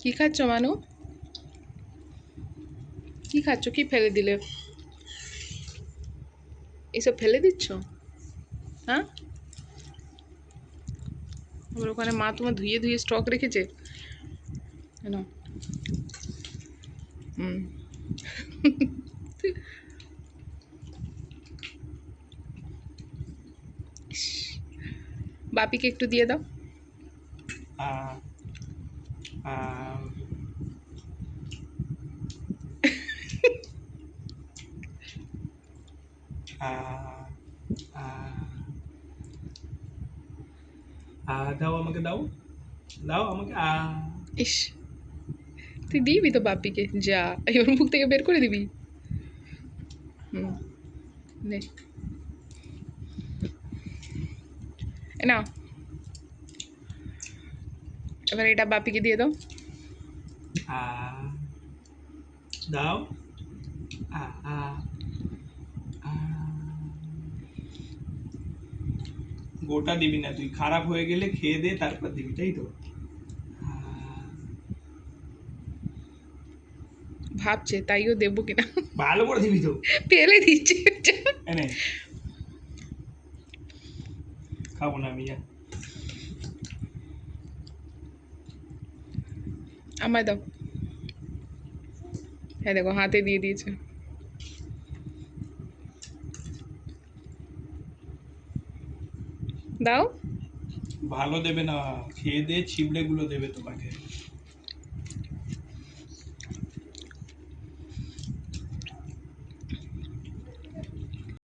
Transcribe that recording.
কি খাচ্ছ মানু? কি খাচ্ছ? কি ফেলে দিলে? এসব ফেলে দিচ্ছ? হ্যাঁ? আমার ওখানে মা তোমার ধুয়ে ধুয়ে স্টক রেখেছে? কেন? হুম। বাপিকে একটু দিয়ে দাও। আ আ আ আ আ দাও আমাকে দাও দাও আমাকে আ ইস তুই দিবি তো বাপিকে যা এবার মুখ থেকে বের করে দিবি হুম নে এ নাও এবার এটা বাপিকে দিয়ে দাও। দাও। গোটা দিবি না তুই খারাপ হয়ে গেলে খেয়ে দে তারপর দিবি তাই তো? ভাবছে তাইও দেবো কিনা? ভালো করে দিবি তো। ফেলে দিচ্ছে। খাব না আমি যা। আমায় দাও। হ্যাঁ দেখো, হাতে দিয়ে দিয়েছে। দাও। ভালো দেবে না, খেয়ে দে ছিবড়ে গুলো দেবে তোমাকে।